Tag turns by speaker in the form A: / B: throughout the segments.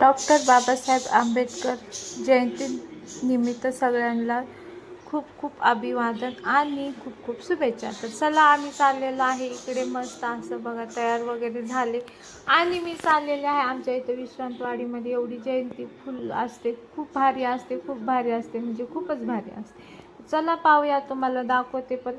A: Doctor Babasaheb Ambedkar जयंतीनिमित्त सगळ्यांना खूप खूप अभिवादन आणि खूप खूप शुभेच्छा. तर चला आम्ही चाललेलो आहे. इकडे मस्त असं बघा तयार वगैरे झाले. आणि मी चाललेले आहे आमच्या इथे विश्रांतवाडीमध्ये. एवढी जयंती फुल असते. खूप भारी असते खूप भारी असते. म्हणजे खूपच भारी असते. चला पाहूया तुम्हाला दाखवते. पण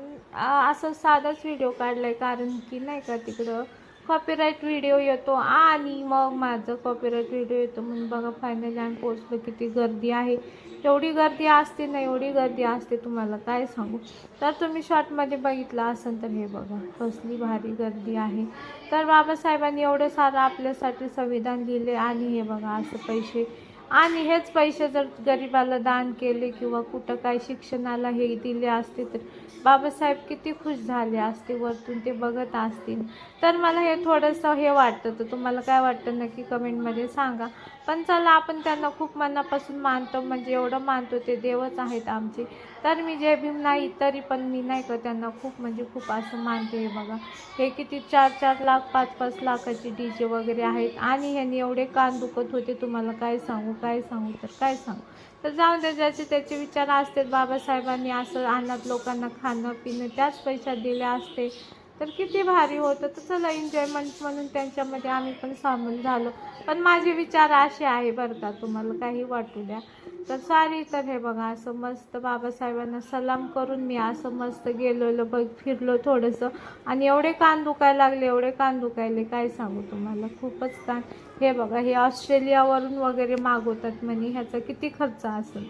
A: असं साधाच व्हिडिओ काढला आहे कारण की नाही का तिकडं कॉपीराईट व्हिडिओ येतो आणि मग माझं कॉपीराईट व्हिडिओ येतो. म्हणून बघा फायनली आम्ही पोचलो किती गर्दी आहे. एवढी गर्दी असते ना एवढी गर्दी असते तुम्हाला काय सांगू? तर तुम्ही शॉर्टमध्ये बघितलं असेल तर हे बघा कसली भारी गर्दी आहे. तर बाबासाहेबांनी एवढं सारं आपल्यासाठी संविधान लिहिले आणि हे बघा असं पैसे आणि हेच पैसे जर गरिबाला दान केले किंवा कुठं काय शिक्षणाला हे दिले असते तर बाबासाहेब किती खुश झाले असते वरतून ते बघत असतील. तर मला हे थोडंसं हे वाटतं. तर तुम्हाला काय वाटतं नक्की कमेंटमध्ये सांगा. पण चला आपण त्यांना खूप मनापासून मानतो म्हणजे एवढं मानतो ते देवच आहेत आमचे. तर मी जय भीम नाही तरी पण मी नाही का त्यांना खूप म्हणजे खूप असं मानते हे बघा. हे किती चार चार लाख पाच पाच लाखाचे डी जे वगैरे आहेत. आणि ह्यांनी एवढे कान दुखत होते तुम्हाला काय सांगू काय सांगू तर काय सांगू? तर जाऊन दे ज्याचे त्याचे विचार असतात बाबासाहेबांनी असं अनाथ लोकांना खाणं पिणं त्याच पैशात दिले असते. तर किती भारी होतं. तर चला एन्जॉयमेंट म्हणून त्यांच्यामध्ये आम्ही पण सामील झालो. पण माझे विचार असे आहे बरं का तुम्हाला काही वाटू द्या. तर सारी तर हे बघा असं मस्त बाबासाहेबांना सलाम करून मी असं मस्त गेलेलो बघ फिरलो थोडंसं. आणि एवढे कान दुखायला लागले एवढे कान दुखायले काय सांगू तुम्हाला? खूपच कान हे बघा हे ऑस्ट्रेलियावरून वगैरे मागवतात म्हणे ह्याचा किती खर्च असेल.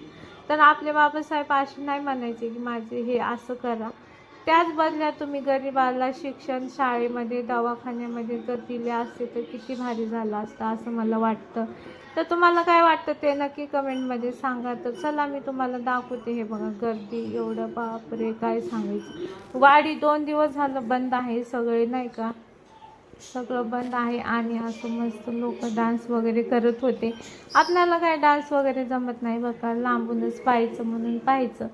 A: तर आपले बाबासाहेब असे नाही म्हणायचे की माझे हे असं करा. त्याच बदल्यात तुम्ही गरिबाला शिक्षण शाळेमध्ये दवाखान्यामध्ये जर दिले असते तर किती भारी झालं असतं असं मला वाटतं. तर तुम्हाला काय वाटतं ते नक्की कमेंटमध्ये सांगा. तर चला मी तुम्हाला दाखवते. हे बघा गर्दी एवढं बापरे काय सांगायचं. वाडी दोन दिवस झालं बंद आहे सगळे नाही का? सगळं बंद आहे आणि असं मस्त लोक डान्स वगैरे करत होते. आपल्याला काय डान्स वगैरे जमत नाही बघा. लांबूनच पाहायचं म्हणून पाहायचं.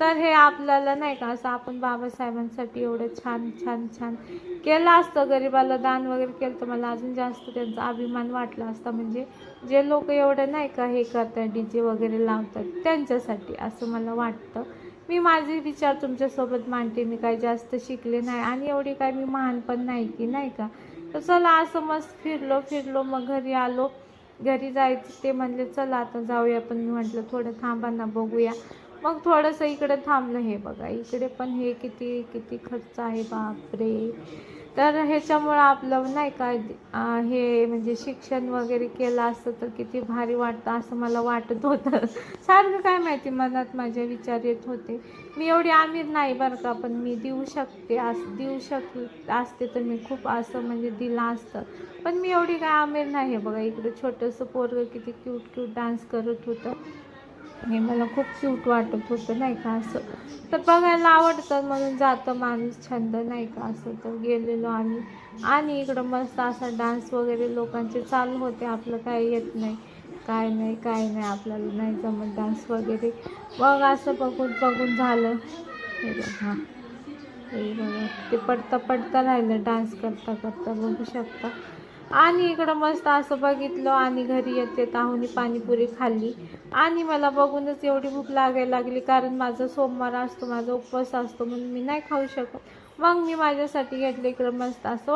A: तर हे आपल्याला नाही का असं आपण बाबासाहेबांसाठी एवढं छान छान छान केलं असतं. गरिबाला दान वगैरे केलं तर मला अजून जास्त त्यांचा अभिमान वाटला असता. म्हणजे जे लोक एवढं नाही का हे करतात डी जे वगैरे लावतात त्यांच्यासाठी असं मला वाटतं. मी माझे विचार तुमच्यासोबत मांडते. मी काही जास्त शिकले नाही आणि एवढी काय मी महान पण नाही की नाही का? तर चला असं मस्त फिरलो फिरलो मग घरी आलो. घरी जायचं ते म्हणले चला आता जाऊया. पण मी म्हटलं थोडं थांबा ना बघूया. मग थोडंसं इकडे थांबलं हे बघा. इकडे पण हे किती किती खर्च आहे बापरे. तर ह्याच्यामुळं आपलं नाही का हे म्हणजे शिक्षण वगैरे केलं असतं तर किती भारी वाटतं असं मला वाटत होतं. सारखं काय माहिती मनात माझे विचार येत होते. मी एवढी आमिर नाही बरं का पण मी देऊ शकते असं देऊ शक असते तर मी खूप असं म्हणजे दिलं असतं. पण मी एवढी काय आमिर नाही आहे बघा. इकडे छोटंसं पोरगं किती क्यूट क्यूट डान्स करत होतं. हे मला खूप क्यूट वाटत होतं नाही का? असं. तर बघायला आवडतं म्हणून जातं माणूस छंद नाही का? असं तर गेलेलो आम्ही. आणि इकडं मस्त असा डान्स वगैरे लोकांचे चालू होते आपलं काही येत नाही. काय नाही काय नाही आपल्याला नाही जमत डान्स वगैरे. मग असं बघून बघून झालं. हे बघा हे. बघा ते पडता पडता राहिलं डान्स करता करता बघू शकता. आणि इकडं मस्त असं बघितलं आणि घरी येते ताहुनी पाणीपुरी खाल्ली. आणि मला बघूनच एवढी भूक लागायला लागली कारण माझा सोमवार असतो माझा उपवास असतो म्हणून मी नाही खाऊ शकत. मग मी माझ्यासाठी घेतलं इकडं मस्त असं.